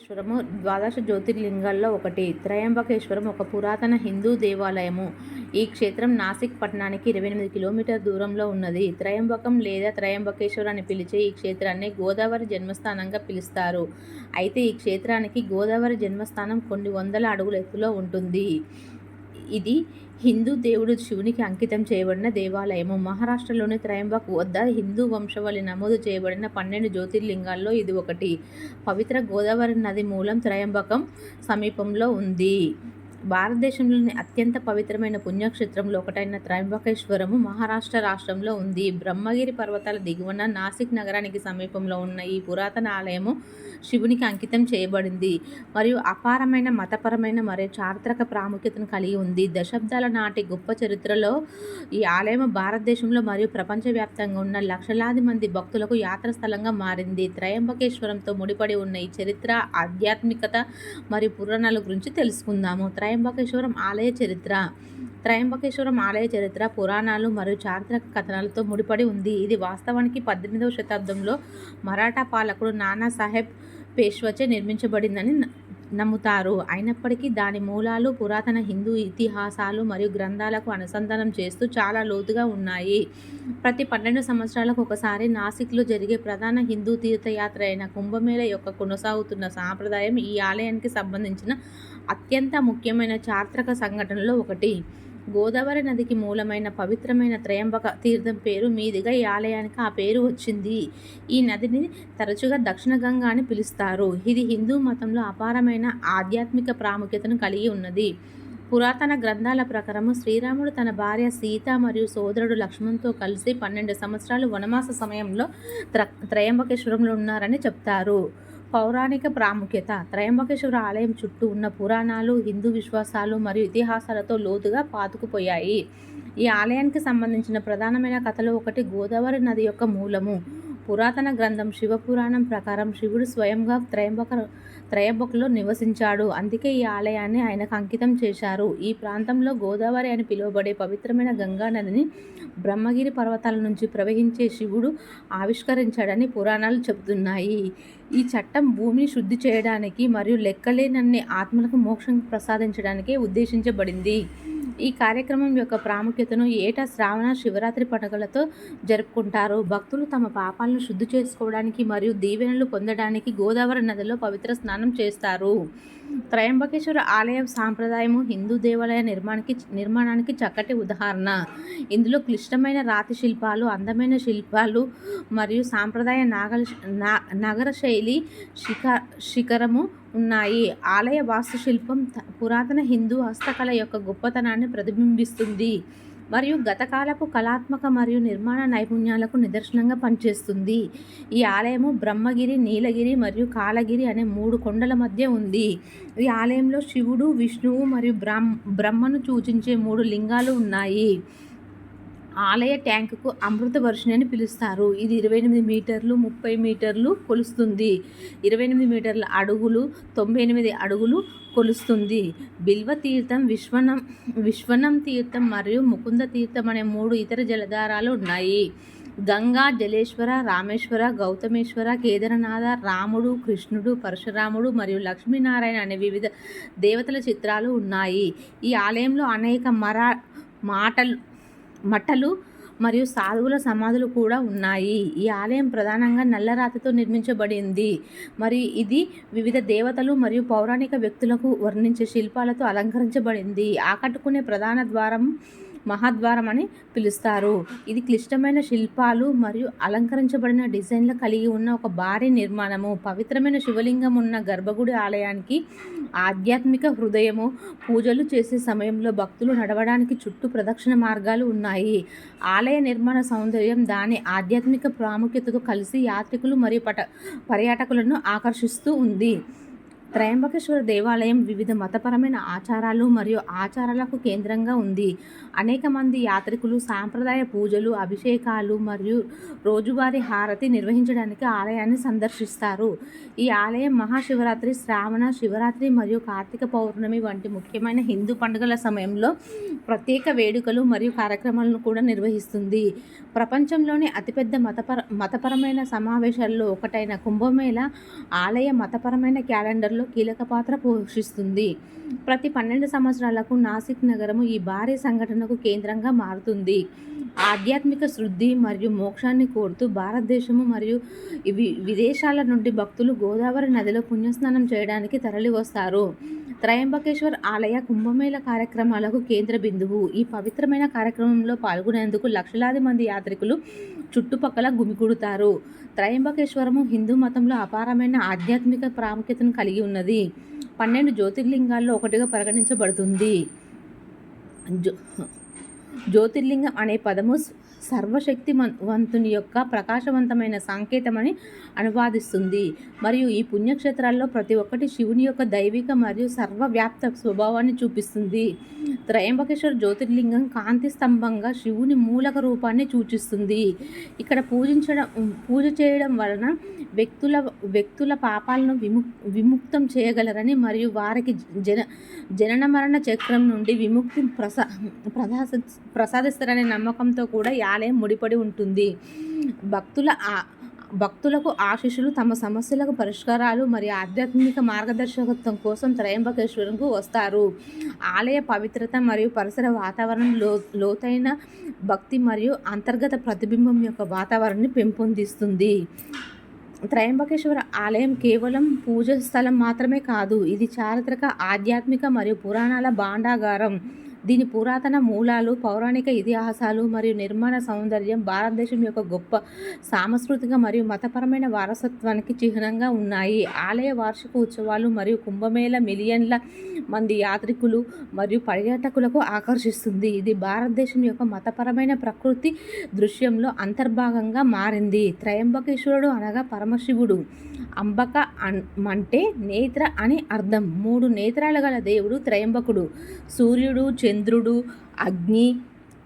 త్రయంబకేశ్వరము ద్వాదశ జ్యోతిర్లింగాల్లో ఒకటి. త్రయంబకేశ్వరం ఒక పురాతన హిందూ దేవాలయము. ఈ క్షేత్రం నాసిక్ పట్టణానికి ఇరవై ఎనిమిది కిలోమీటర్ల దూరంలో ఉన్నది. త్రయంబకం లేదా త్రయంబకేశ్వరం అని పిలిచే ఈ క్షేత్రాన్ని గోదావరి జన్మస్థానంగా పిలుస్తారు. అయితే ఈ క్షేత్రానికి గోదావరి జన్మస్థానం కొన్ని వందల అడుగుల ఎత్తులో ఉంటుంది. ఇది హిందూ దేవుడు శివునికి అంకితం చేయబడిన దేవాలయము. మహారాష్ట్రలోని త్రయంబక్ వద్ద హిందూ వంశవళి నమోదు చేయబడిన పన్నెండు జ్యోతిర్లింగాల్లో ఇది ఒకటి. పవిత్ర గోదావరి నది మూలం త్రయంబకం సమీపంలో ఉంది. భారతదేశంలోని అత్యంత పవిత్రమైన పుణ్యక్షేత్రంలో ఒకటైన త్రయంబకేశ్వరము మహారాష్ట్ర రాష్ట్రంలో ఉంది. బ్రహ్మగిరి పర్వతాల దిగువన నాసిక్ నగరానికి సమీపంలో ఉన్న ఈ పురాతన ఆలయము శివునికి అంకితం చేయబడింది మరియు అపారమైన మతపరమైన మరియు చారిత్రక ప్రాముఖ్యతను కలిగి ఉంది. దశాబ్దాల నాటి గొప్ప చరిత్రలో ఈ ఆలయం భారతదేశంలో మరియు ప్రపంచవ్యాప్తంగా ఉన్న లక్షలాది మంది భక్తులకు యాత్రాస్థలంగా మారింది. త్రయంబకేశ్వరంతో ముడిపడి ఉన్న ఈ చరిత్ర, ఆధ్యాత్మికత మరియు పురాణాల గురించి తెలుసుకుందాము. త్రయంబకేశ్వరం ఆలయ చరిత్ర త్రయంబకేశ్వరం ఆలయ చరిత్ర పురాణాలు మరియు చారిత్రక కథనాలతో ముడిపడి ఉంది. ఇది వాస్తవానికి పద్దెనిమిదవ శతాబ్దంలో మరాఠా పాలకుడు నానా సాహెబ్ పేష్వచే నిర్మించబడిందని నమ్ముతారు. అయినప్పటికీ దాని మూలాలు పురాతన హిందూ ఇతిహాసాలు మరియు గ్రంథాలకు అనుసంధానం చేస్తూ చాలా లోతుగా ఉన్నాయి. ప్రతి పన్నెండు సంవత్సరాలకు ఒకసారి నాసిక్లో జరిగే ప్రధాన హిందూ తీర్థయాత్ర అయిన కుంభమేళ యొక్క కొనసాగుతున్న సాంప్రదాయం ఈ ఆలయానికి సంబంధించిన అత్యంత ముఖ్యమైన చారిత్రక సంఘటనలో ఒకటి. గోదావరి నదికి మూలమైన పవిత్రమైన త్రయంబక తీర్థం పేరు మీదుగా ఈ ఆలయానికి ఆ పేరు వచ్చింది. ఈ నదిని తరచుగా దక్షిణ గంగా అని పిలుస్తారు. ఇది హిందూ మతంలో అపారమైన ఆధ్యాత్మిక ప్రాముఖ్యతను కలిగి ఉన్నది. పురాతన గ్రంథాల ప్రకారం శ్రీరాముడు తన భార్య సీత మరియు సోదరుడు లక్ష్మణ్తో కలిసి పన్నెండు సంవత్సరాలు వనవాస సమయంలో త్ర త్రయంబకేశ్వరంలో ఉన్నారని చెప్తారు. పౌరాణిక ప్రాముఖ్యత త్రయంబకేశ్వర ఆలయం చుట్టూ ఉన్న పురాణాలు, హిందూ విశ్వాసాలు మరియు ఇతిహాసాలతో లోతుగా పాతుకుపోయాయి. ఈ ఆలయానికి సంబంధించిన ప్రధానమైన కథలో ఒకటి గోదావరి నది యొక్క మూలము. పురాతన గ్రంథం శివపురాణం ప్రకారం శివుడు స్వయంగా త్రయంబక త్రయంబకలో నివసించాడు. అందుకే ఈ ఆలయాన్ని ఆయనకు అంకితం చేశారు. ఈ ప్రాంతంలో గోదావరి అని పిలువబడే పవిత్రమైన గంగా నదిని బ్రహ్మగిరి పర్వతాల నుంచి ప్రవహించే శివుడు ఆవిష్కరించాడని పురాణాలు చెబుతున్నాయి. ఈ చట్టం భూమిని శుద్ధి చేయడానికి మరియు లెక్కలేనన్ని ఆత్మలకు మోక్షం ప్రసాదించడానికే ఉద్దేశించబడింది. ఈ కార్యక్రమం యొక్క ప్రాముఖ్యతను ఏటా శ్రావణ శివరాత్రి పండుగలతో జరుపుకుంటారు. భక్తులు తమ పాపాలను శుద్ధి చేసుకోవడానికి మరియు దీవెనలు పొందడానికి గోదావరి నదిలో పవిత్ర స్నానం చేస్తారు. త్రయంబకేశ్వర ఆలయ సాంప్రదాయము హిందూ దేవాలయ నిర్మాణానికి నిర్మాణానికి చక్కటి ఉదాహరణ. ఇందులో క్లిష్టమైన రాతి శిల్పాలు, అందమైన శిల్పాలు మరియు సాంప్రదాయ నాగల నగర శైలి శిఖ శిఖరము ఉన్నాయి. ఆలయ వాస్తుశిల్పం పురాతన హిందూ హస్తకళ యొక్క గొప్పతనాన్ని ప్రతిబింబిస్తుంది మరియు గతకాలపు కళాత్మక మరియు నిర్మాణ నైపుణ్యాలకు నిదర్శనంగా పనిచేస్తుంది. ఈ ఆలయము బ్రహ్మగిరి, నీలగిరి మరియు కాలగిరి అనే మూడు కొండల మధ్య ఉంది. ఈ ఆలయంలో శివుడు, విష్ణువు మరియు బ్రహ్మ బ్రహ్మను సూచించే మూడు లింగాలు ఉన్నాయి. ఆలయ ట్యాంకుకు అమృత వర్షిణి అని పిలుస్తారు. ఇది ఇరవై ఎనిమిది మీటర్లు ముప్పై మీటర్లు కొలుస్తుంది. ఇరవై ఎనిమిది మీటర్ల అడుగులు, తొంభై ఎనిమిది అడుగులు కొలుస్తుంది. బిల్వ తీర్థం, విశ్వనం విశ్వనం తీర్థం మరియు ముకుంద తీర్థం అనే మూడు ఇతర జలధారాలు ఉన్నాయి. గంగా, జలేశ్వర, రామేశ్వర, గౌతమేశ్వర, కేదారనాథ, రాముడు, కృష్ణుడు, పరశురాముడు మరియు లక్ష్మీనారాయణ అనే వివిధ దేవతల చిత్రాలు ఉన్నాయి. ఈ ఆలయంలో అనేక మరా మాటలు మటలు మరియు సాధువుల సమాధులు కూడా ఉన్నాయి. ఈ ఆలయం ప్రధానంగా నల్లరాతితో నిర్మించబడింది మరి ఇది వివిధ దేవతలు మరియు పౌరాణిక వ్యక్తులకు వర్ణించే శిల్పాలతో అలంకరించబడింది. ఆకట్టుకునే ప్రధాన ద్వారం మహాద్వారం అని పిలుస్తారు. ఇది క్లిష్టమైన శిల్పాలు మరియు అలంకరించబడిన డిజైన్లు కలిగి ఉన్న ఒక భారీ నిర్మాణము. పవిత్రమైన శివలింగం ఉన్న గర్భగుడి ఆలయానికి ఆధ్యాత్మిక హృదయము. పూజలు చేసే సమయంలో భక్తులు నడవడానికి చుట్టూ ప్రదక్షిణ మార్గాలు ఉన్నాయి. ఆలయ నిర్మాణ సౌందర్యం దాని ఆధ్యాత్మిక ప్రాముఖ్యతతో కలిసి యాత్రికులు మరియు పట పర్యాటకులను ఆకర్షిస్తూ ఉంది. త్రయంబకేశ్వర దేవాలయం వివిధ మతపరమైన ఆచారాలు మరియు ఆచారాలకు కేంద్రంగా ఉంది. అనేక మంది యాత్రికులు సాంప్రదాయ పూజలు అభిషేకాలు మరియు రోజువారీ హారతి నిర్వహించడానికి ఆలయాన్ని సందర్శిస్తారు. ఈ ఆలయం మహాశివరాత్రి శ్రావణ శివరాత్రి మరియు కార్తీక పౌర్ణమి వంటి ముఖ్యమైన హిందూ పండుగల సమయంలో ప్రత్యేక వేడుకలు మరియు కార్యక్రమాలను కూడా నిర్వహిస్తుంది. ప్రపంచంలోని అతిపెద్ద మతపర మతపరమైన సమావేశాల్లో ఒకటైన కుంభమేళ ఆలయ మతపరమైన క్యాలెండర్లో కీలక పాత్ర పోషిస్తుంది. ప్రతి పన్నెండు సంవత్సరాలకు నాసిక్ నగరము ఈ భారీ సంఘటనకు కేంద్రంగా మారుతుంది. ఆధ్యాత్మిక శుద్ధి మరియు మోక్షాన్ని కోరుతూ భారతదేశము మరియు విదేశాల నుండి భక్తులు గోదావరి నదిలో పుణ్యస్నానం చేయడానికి తరలివస్తారు. త్రయంబకేశ్వర్ ఆలయ కుంభమేళ కార్యక్రమాలకు కేంద్ర బిందువు. ఈ పవిత్రమైన కార్యక్రమంలో పాల్గొనేందుకు లక్షలాది మంది యాత్రికులు చుట్టుపక్కల గుమికూడుతారు. త్రయంబకేశ్వరము హిందూ మతంలో అపారమైన ఆధ్యాత్మిక ప్రాముఖ్యతను కలిగి ఉన్నది. పన్నెండు జ్యోతిర్లింగాల్లో ఒకటిగా పరిగణించబడుతుంది. జ్యో జ్యోతిర్లింగం అనే పదము సర్వశక్తి వంతుని యొక్క ప్రకాశవంతమైన సంకేతమని అనువాదిస్తుంది. మరియు ఈ పుణ్యక్షేత్రాల్లో ప్రతి ఒక్కటి శివుని యొక్క దైవిక మరియు సర్వవ్యాప్త స్వభావాన్ని చూపిస్తుంది. త్రయంబకేశ్వర జ్యోతిర్లింగం కాంతి స్తంభంగా శివుని మూలక రూపాన్ని సూచిస్తుంది. ఇక్కడ పూజించడం పూజ చేయడం వలన వ్యక్తుల వ్యక్తుల పాపాలను విము విముక్తం చేయగలరని మరియు వారికి జన జనన మరణ చక్రం నుండి విముక్తి ప్రసా ప్రసాద ప్రసాదిస్తారనే నమ్మకంతో కూడా ఈ ఆలయం ముడిపడి ఉంటుంది. భక్తుల భక్తులకు ఆశీస్సులు తమ సమస్యలకు పరిష్కారాలు మరియు ఆధ్యాత్మిక మార్గదర్శకత్వం కోసం త్రయంబకేశ్వరంకు వస్తారు. ఆలయ పవిత్రత మరియు పరిసర వాతావరణం లో లోతైన భక్తి మరియు అంతర్గత ప్రతిబింబం యొక్క వాతావరణాన్ని పెంపొందిస్తుంది. త్రయంబకేశ్వర ఆలయం కేవలం పూజ స్థలం మాత్రమే కాదు ఇది చారిత్రక ఆధ్యాత్మిక మరియు పురాణాల భాండాగారం. దీని పురాతన మూలాలు పౌరాణిక ఇతిహాసాలు మరియు నిర్మాణ సౌందర్యం భారతదేశం యొక్క గొప్ప సాంస్కృతిక మరియు మతపరమైన వారసత్వానికి చిహ్నంగా ఉన్నాయి. ఆలయ వార్షిక ఉత్సవాలు మరియు కుంభమేళ మిలియన్ల మంది యాత్రికులు మరియు పర్యాటకులకు ఆకర్షిస్తుంది. ఇది భారతదేశం యొక్క మతపరమైన ప్రకృతి దృశ్యంలో అంతర్భాగంగా మారింది. త్రయంబకేశ్వరుడు అనగా పరమశివుడు. అంబక అంటే నేత్ర అని అర్థం. మూడు నేత్రాలు గల దేవుడు త్రయంబకుడు. సూర్యుడు చంద్రుడు అగ్ని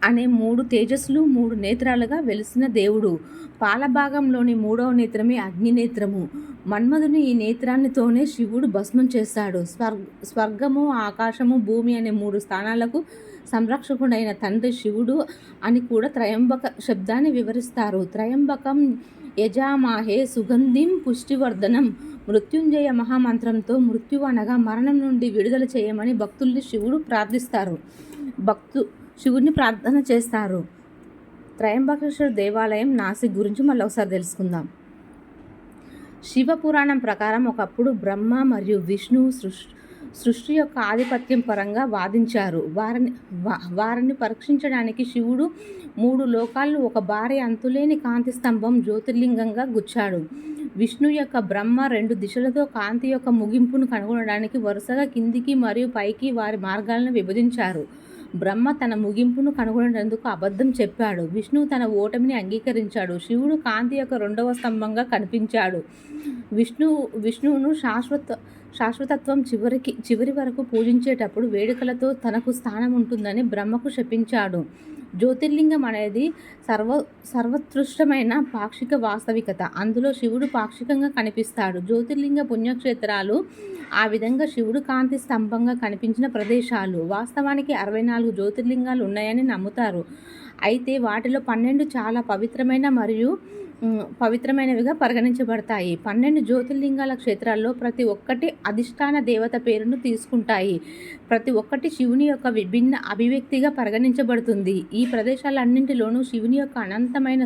అనే మూడు తేజస్సులు మూడు నేత్రాలుగా వెలిసిన దేవుడు. పాలభాగంలోని మూడవ నేత్రమే అగ్నినేత్రము మన్మధుని ఈ నేత్రాన్నితోనే శివుడు భస్మం చేస్తాడు స్వర్గ స్వర్గము ఆకాశము భూమి అనే మూడు స్థానాలకు సంరక్షకుడైన తండ్రి శివుడు అని కూడా త్రయంబక శబ్దాన్ని వివరిస్తారు. త్రయంబకం యజామాహే సుగంధిం పుష్టివర్ధనం. మృత్యుంజయ మహామంత్రంతో మృత్యు అనగా మరణం నుండి విడుదల చేయమని భక్తుల్ని శివుడు ప్రార్థిస్తారు. భక్తు శివుడిని ప్రార్థన చేస్తారు. త్రయంబకేశ్వర దేవాలయం నాసిక్ గురించి మళ్ళీ ఒకసారి తెలుసుకుందాం. శివ పురాణం ప్రకారం ఒకప్పుడు బ్రహ్మ మరియు విష్ణువు సృష్టి సృష్టి యొక్క ఆధిపత్యం పరంగా వాదించారు. వారిని వారిని పరీక్షించడానికి శివుడు మూడు లోకాలను ఒక భారీ అంతులేని కాంతి స్తంభం జ్యోతిర్లింగంగా గుచ్చాడు. విష్ణు యొక్క బ్రహ్మ రెండు దిశలతో కాంతి యొక్క ముగింపును కనుగొనడానికి వరుసగా కిందికి మరియు పైకి వారి మార్గాలను విభజించారు. బ్రహ్మ తన ముగింపును కనుగొనేందుకు అబద్ధం చెప్పాడు. విష్ణువు తన ఓటమిని అంగీకరించాడు. శివుడు కాంతి యొక్క రెండవ స్తంభంగా కనిపించాడు. విష్ణు విష్ణువును శాశ్వత శాశ్వతత్వం చివరికి చివరి వరకు పూజించేటప్పుడు వేడుకలతో తనకు స్థానం ఉంటుందని బ్రహ్మకు శపించాడు. జ్యోతిర్లింగం అనేది సర్వ సర్వోత్కృష్టమైన పాక్షిక వాస్తవికత. అందులో శివుడు పాక్షికంగా కనిపిస్తాడు. జ్యోతిర్లింగ పుణ్యక్షేత్రాలు ఆ విధంగా శివుడు కాంతి స్తంభంగా కనిపించిన ప్రదేశాలు. వాస్తవానికి అరవై నాలుగు జ్యోతిర్లింగాలు ఉన్నాయని నమ్ముతారు. అయితే వాటిలో పన్నెండు చాలా పవిత్రమైన మరియు పవిత్రమైనవిగా పరిగణించబడతాయి. పన్నెండు జ్యోతిర్లింగాల క్షేత్రాల్లో ప్రతి ఒక్కటి అధిష్టాన దేవత పేరును తీసుకుంటాయి. ప్రతి ఒక్కటి శివుని యొక్క విభిన్న అభివ్యక్తిగా పరిగణించబడుతుంది. ఈ ప్రదేశాలన్నింటిలోనూ శివుని యొక్క అనంతమైన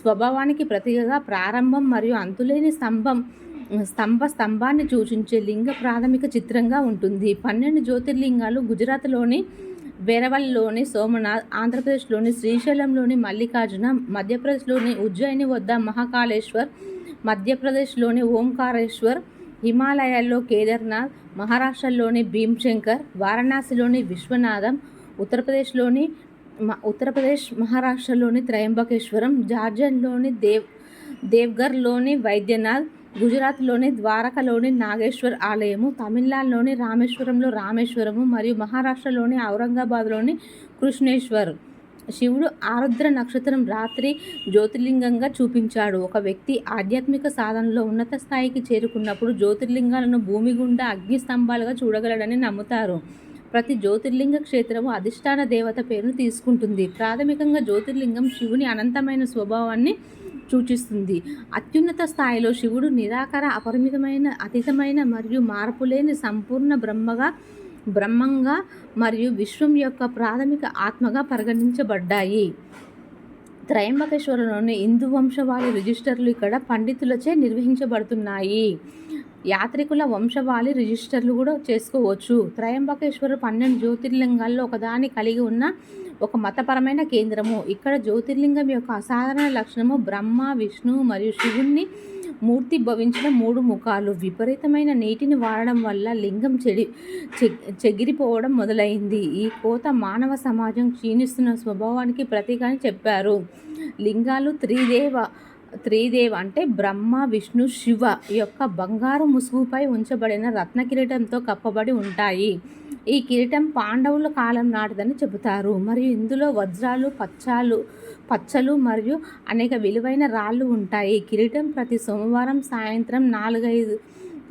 స్వభావానికి ప్రతిగా ప్రారంభం మరియు అంతులేని స్తంభం స్తంభ స్తంభాన్ని సూచించే లింగ ప్రాథమిక చిత్రంగా ఉంటుంది. పన్నెండు జ్యోతిర్లింగాలు గుజరాత్లోని వేరవల్లిలోని సోమనాథ్ ఆంధ్రప్రదేశ్లోని శ్రీశైలంలోని మల్లికార్జున మధ్యప్రదేశ్లోని ఉజ్జయిని వద్ద మహాకాళేశ్వర్ మధ్యప్రదేశ్లోని ఓంకారేశ్వర్ హిమాలయాల్లో కేదార్నాథ్ మహారాష్ట్రలోని భీమ్శంకర్ వారణాసిలోని విశ్వనాథం ఉత్తరప్రదేశ్లోని ఉత్తరప్రదేశ్ మహారాష్ట్రలోని త్రయంబకేశ్వరం జార్జన్లోని దేవ్ దేవ్గర్లోని వైద్యనాథ్ గుజరాత్లోని ద్వారకలోని నాగేశ్వర్ ఆలయము తమిళనాడులోని రామేశ్వరంలో రామేశ్వరము మరియు మహారాష్ట్రలోని ఔరంగాబాద్లోని కృష్ణేశ్వర్. శివుడు ఆరుద్ర నక్షత్రం రాత్రి జ్యోతిర్లింగంగా చూపించాడు. ఒక వ్యక్తి ఆధ్యాత్మిక సాధనలో ఉన్నత స్థాయికి చేరుకున్నప్పుడు జ్యోతిర్లింగాలను భూమి గుండా అగ్ని స్తంభాలుగా చూడగలడని నమ్ముతారు. ప్రతి జ్యోతిర్లింగ క్షేత్రము అధిష్టాన దేవత పేరును తీసుకుంటుంది. ప్రాథమికంగా జ్యోతిర్లింగం శివుని అనంతమైన స్వభావాన్ని సూచిస్తుంది. అత్యున్నత స్థాయిలో శివుడు నిరాకార అపరిమితమైన అతీతమైన మరియు మార్పులేని సంపూర్ణ బ్రహ్మగా బ్రహ్మంగా మరియు విశ్వం యొక్క ప్రాథమిక ఆత్మగా పరిగణించబడ్డాయి. త్రయంబకేశ్వరంలోని హిందూ వంశవాళి రిజిస్టర్లు ఇక్కడ పండితులచే నిర్వహించబడుతున్నాయి. యాత్రికుల వంశవాళి రిజిస్టర్లు కూడా చేసుకోవచ్చు. త్రయంబకేశ్వరు పన్నెండు జ్యోతిర్లింగాల్లో ఒకదాన్ని కలిగి ఉన్న ఒక మతపరమైన కేంద్రము. ఇక్కడ జ్యోతిర్లింగం యొక్క అసాధారణ లక్షణము బ్రహ్మ విష్ణు మరియు శివుణ్ణి మూర్తి భవించిన మూడు ముఖాలు. విపరీతమైన నీటిని వాడడం వల్ల లింగం చెడి చెగిరిపోవడం మొదలైంది. ఈ కోత మానవ సమాజం క్షీణిస్తున్న స్వభావానికి ప్రతీక అని చెప్పారు. లింగాలు త్రిదేవ త్రిదేవ అంటే బ్రహ్మ విష్ణు శివ యొక్క బంగారు ముసుగుపై ఉంచబడిన రత్న కిరీటంతో కప్పబడి ఉంటాయి. ఈ కిరీటం పాండవుల కాలం నాటిదని చెబుతారు. మరియు ఇందులో వజ్రాలు పచ్చాలు పచ్చలు మరియు అనేక విలువైన రాళ్ళు ఉంటాయి. కిరీటం ప్రతి సోమవారం సాయంత్రం నాలుగైదు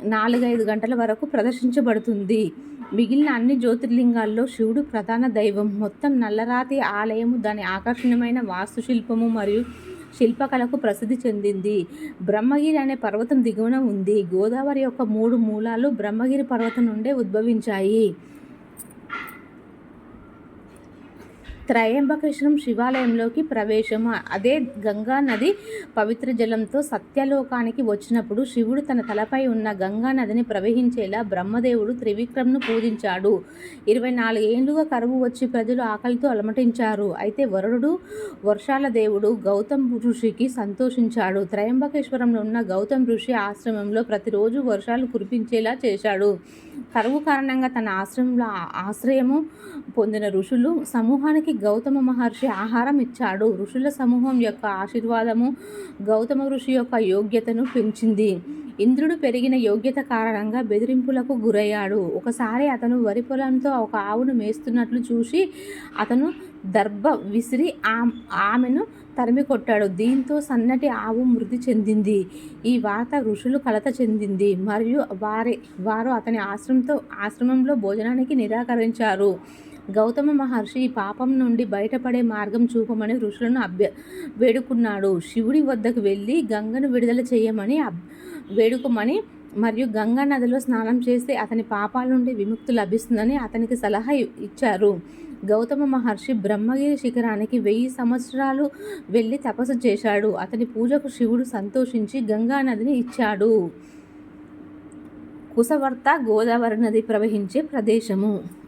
నాలుగైదు గంటల వరకు ప్రదర్శించబడుతుంది. మిగిలిన అన్ని జ్యోతిర్లింగాల్లో శివుడు ప్రధాన దైవం. మొత్తం నల్లరాతి ఆలయము దాని ఆకర్షణీయమైన వాస్తుశిల్పము మరియు శిల్పకళకు ప్రసిద్ధి చెందింది. బ్రహ్మగిరి అనే పర్వతం దిగువన ఉంది. గోదావరి యొక్క మూడు మూలాలు బ్రహ్మగిరి పర్వతం నుండే ఉద్భవించాయి. త్రయంబకేశ్వరం శివాలయంలోకి ప్రవేశం అదే గంగా నది పవిత్ర జలంతో సత్యలోకానికి వచ్చినప్పుడు శివుడు తన తలపై ఉన్న గంగా నదిని ప్రవహించేలా బ్రహ్మదేవుడు త్రివిక్రమ్ను పూజించాడు. ఇరవై నాలుగేళ్ళుగా కరువు వచ్చి ప్రజలు ఆకలితో అలమటించారు. అయితే వరుడు వర్షాల దేవుడు గౌతమ్ ఋషికి సంతోషించాడు. త్రయంబకేశ్వరంలో ఉన్న గౌతమ్ ఋషి ఆశ్రమంలో ప్రతిరోజు వర్షాలు కురిపించేలా చేశాడు. కరువు కారణంగా తన ఆశ్రమంలో ఆశ్రయము పొందిన ఋషులు సమూహానికి గౌతమ మహర్షి ఆహారం ఇచ్చాడు. ఋషుల సమూహం యొక్క ఆశీర్వాదము గౌతమ ఋషి యొక్క యోగ్యతను పెంచింది. ఇంద్రుడు పెరిగిన యోగ్యత కారణంగా బెదిరింపులకు గురయ్యాడు. ఒకసారి అతను వరి పొలంతో ఒక ఆవును మేస్తున్నట్లు చూసి అతను దర్భ విసిరి ఆమెను తరిమి కొట్టాడు. దీంతో సన్నటి ఆవు మృతి చెందింది. ఈ వార్త ఋషులు కలత చెందింది. మరియు వారి వారు అతని ఆశ్రమంతో ఆశ్రమంలో భోజనానికి నిరాకరించారు. గౌతమ మహర్షి ఈ పాపం నుండి బయటపడే మార్గం చూపమని ఋషులను అభ్య వేడుకున్నాడు. శివుడి వద్దకు వెళ్ళి గంగను విడుదల చేయమని వేడుకోమని మరియు గంగా నదిలో స్నానం చేస్తే అతని పాపాల నుండి విముక్తి లభిస్తుందని అతనికి సలహా ఇచ్చారు. గౌతమ మహర్షి బ్రహ్మగిరి శిఖరానికి వెయ్యి సంవత్సరాలు వెళ్ళి తపస్సు చేశాడు. అతని పూజకు శివుడు సంతోషించి గంగా నదిని ఇచ్చాడు. కుసవర్త గోదావరి నది ప్రవహించే ప్రదేశము.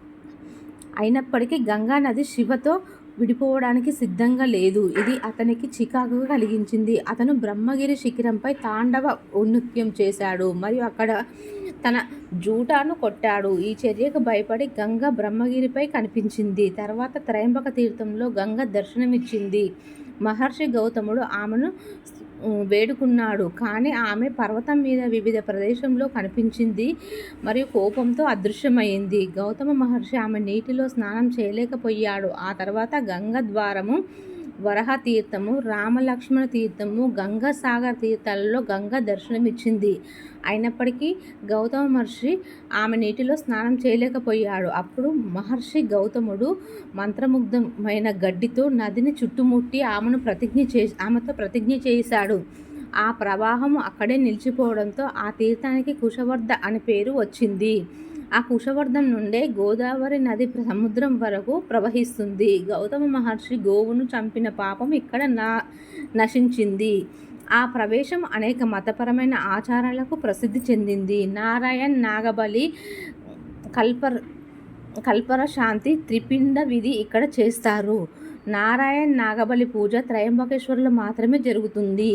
అయినప్పటికీ గంగా నది శివతో విడిపోవడానికి సిద్ధంగా లేదు. ఇది అతనికి చికాకు కలిగించింది. అతను బ్రహ్మగిరి శిఖరంపై తాండవ నృత్యం చేశాడు. మరియు అక్కడ తన జూటాను కొట్టాడు. ఈ చర్యకు భయపడి గంగ బ్రహ్మగిరిపై కనిపించింది. తర్వాత త్రయంబక తీర్థంలో గంగ దర్శనమిచ్చింది. మహర్షి గౌతముడు ఆమెను వేడుకున్నాడు. కానీ ఆమె పర్వతం మీద వివిధ ప్రదేశంలో కనిపించింది. మరియు కోపంతో అదృశ్యమైంది గౌతమ మహర్షి ఆమె నీటిలో స్నానం చేయలేకపోయాడు. ఆ తర్వాత గంగ ద్వారము వరహ తీర్థము రామలక్ష్మణ తీర్థము గంగా సాగర్ తీర్థాలలో గంగా దర్శనమిచ్చింది. అయినప్పటికీ గౌతమ మహర్షి ఆమె నీటిలో స్నానం చేయలేకపోయాడు. అప్పుడు మహర్షి గౌతముడు మంత్రముగ్ధమైన గడ్డితో నదిని చుట్టుముట్టి ఆమెను ప్రతిజ్ఞ చే ఆమెతో ప్రతిజ్ఞ చేశాడు. ఆ ప్రవాహం అక్కడే నిలిచిపోవడంతో ఆ తీర్థానికి కుశవర్ధ అనే పేరు వచ్చింది. ఆ కుశవర్ధం నుండే గోదావరి నది సముద్రం వరకు ప్రవహిస్తుంది. గౌతమ మహర్షి గోవును చంపిన పాపం ఇక్కడ నా నశించింది. ఆ ప్రవేశం అనేక మతపరమైన ఆచారాలకు ప్రసిద్ధి చెందింది. నారాయణ్ నాగబలి కల్పర్ కల్పర శాంతి త్రిపిండ విధి ఇక్కడ చేస్తారు. నారాయణ్ నాగబలి పూజ త్రయంబకేశ్వరులు మాత్రమే జరుగుతుంది.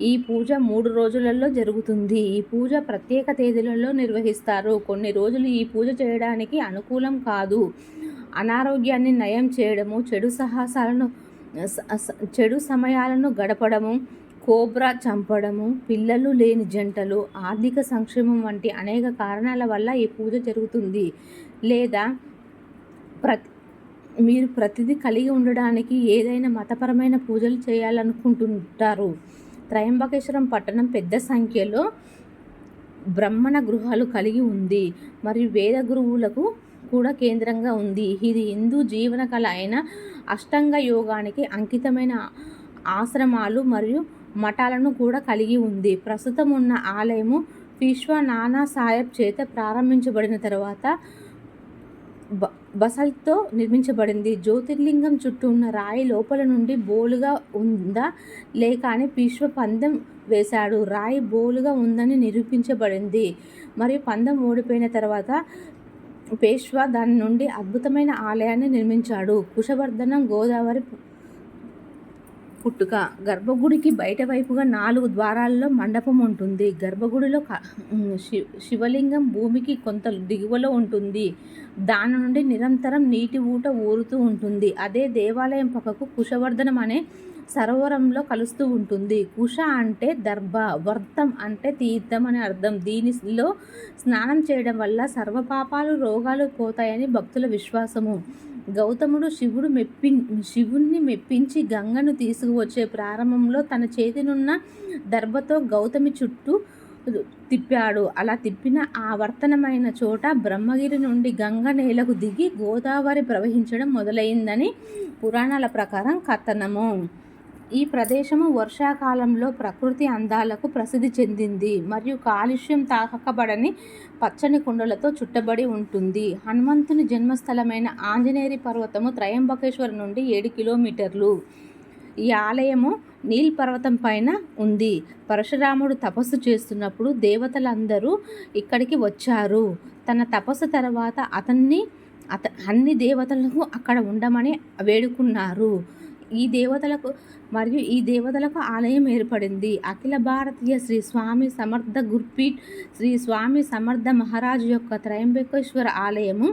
ఈ పూజ మూడు రోజులలో జరుగుతుంది. ఈ పూజ ప్రత్యేక తేదీలలో నిర్వహిస్తారు. కొన్ని రోజులు ఈ పూజ చేయడానికి అనుకూలం కాదు. అనారోగ్యాన్ని నయం చేయడము చెడు సాహసాలను చెడు సమయాలను గడపడము కోబ్రా చంపడము పిల్లలు లేని జంటలు ఆర్థిక సంక్షేమం వంటి అనేక కారణాల వల్ల ఈ పూజ జరుగుతుంది. లేదా ప్రతి మీరు ప్రతిదీ కలిగి ఉండడానికి ఏదైనా మతపరమైన పూజలు చేయాలనుకుంటుంటారు. త్రయంబకేశ్వరం పట్టణం పెద్ద సంఖ్యలో బ్రహ్మణ గృహాలు కలిగి ఉంది. మరియు వేద గురువులకు కూడా కేంద్రంగా ఉంది. ఇది హిందూ జీవన కళ అయిన అష్టాంగ యోగానికి అంకితమైన ఆశ్రమాలు మరియు మఠాలను కూడా కలిగి ఉంది. ప్రస్తుతం ఉన్న ఆలయము విశ్వ నానా సాహెబ్ చేత ప్రారంభించబడిన తర్వాత బ బసల్ట్తో నిర్మించబడింది. జ్యోతిర్లింగం చుట్టూ ఉన్న రాయి లోపల నుండి బోలుగా ఉందా లేక అని పీష్వ పందెం వేశాడు. రాయి బోలుగా ఉందని నిరూపించబడింది. మరియు పందెం ఓడిపోయిన తర్వాత పేష్వా దాని నుండి అద్భుతమైన ఆలయాన్ని నిర్మించాడు. కుషవర్ధనం గోదావరి పుట్టుక. గర్భగుడికి బయట వైపుగా నాలుగు ద్వారాల్లో మండపం ఉంటుంది. గర్భగుడిలో శివలింగం భూమికి కొంత దిగువలో ఉంటుంది. దాని నుండి నిరంతరం నీటి ఊట ఊరుతూ ఉంటుంది. అదే దేవాలయం పక్కకు కుశవర్ధనం అనే సరోవరంలో కలుస్తూ ఉంటుంది. కుష అంటే దర్భ వర్తం అంటే తీర్థం అని అర్థం. దీనిలో స్నానం చేయడం వల్ల సర్వపాపాలు రోగాలు పోతాయని భక్తుల విశ్వాసము. గౌతముడు శివుడు మెప్పి శివుణ్ణి మెప్పించి గంగను తీసుకువచ్చే ప్రారంభంలో తన చేతినున్న దర్భతో గౌతమి చుట్టూ తిప్పాడు. అలా తిప్పిన ఆ వర్తనమైన చోట బ్రహ్మగిరి నుండి గంగ నేలకు దిగి గోదావరి ప్రవహించడం మొదలైందని పురాణాల ప్రకారం కథనము. ఈ ప్రదేశము వర్షాకాలంలో ప్రకృతి అందాలకు ప్రసిద్ధి చెందింది. మరియు కాలుష్యం తాకబడని పచ్చని కుండలతో చుట్టబడి ఉంటుంది. హనుమంతుని జన్మస్థలమైన ఆంజనేయ పర్వతము త్రయంబకేశ్వరం నుండి ఏడు కిలోమీటర్లు. ఈ ఆలయము నీల్ పర్వతం పైన ఉంది. పరశురాముడు తపస్సు చేస్తున్నప్పుడు దేవతలందరూ ఇక్కడికి వచ్చారు. తన తపస్సు తర్వాత అతన్ని అత అన్ని దేవతలకు అక్కడ ఉండమని వేడుకున్నారు. ఈ దేవతలకు మరియు ఈ దేవతలకు ఆలయం ఏర్పడింది. అఖిల భారతీయ శ్రీ స్వామి సమర్థ గుర్పీట్ శ్రీ స్వామి సమర్థ మహారాజు యొక్క త్రయంబకేశ్వర ఆలయము.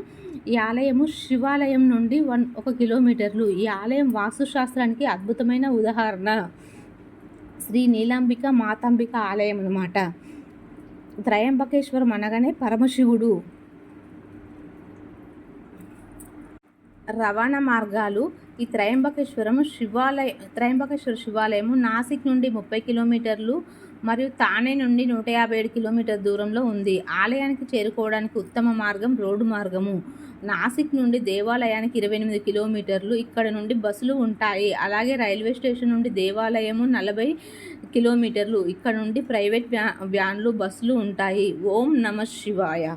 ఈ ఆలయము శివాలయం నుండి వన్ ఒక కిలోమీటర్లు. ఈ ఆలయం వాస్తుశాస్త్రానికి అద్భుతమైన ఉదాహరణ. శ్రీ నీలాంబిక మాతాంబిక ఆలయం అనమాట త్రయంబకేశ్వరం అనగానే పరమశివుడు. రవాణా మార్గాలు ఈ త్రయంబకేశ్వరం శివాలయ త్రయంబకేశ్వర శివాలయము నాసిక్ నుండి ముప్పై కిలోమీటర్లు మరియు తానే నుండి నూట యాభై ఏడు కిలోమీటర్ దూరంలో ఉంది. ఆలయానికి చేరుకోవడానికి ఉత్తమ మార్గం రోడ్డు మార్గము. నాసిక్ నుండి దేవాలయానికి ఇరవై ఎనిమిది కిలోమీటర్లు ఇక్కడ నుండి బస్సులు ఉంటాయి. అలాగే రైల్వే స్టేషన్ నుండి దేవాలయము నలభై కిలోమీటర్లు. ఇక్కడ నుండి ప్రైవేట్ వ్యా వ్యాన్లు బస్సులు ఉంటాయి. ఓం నమ శివాయ.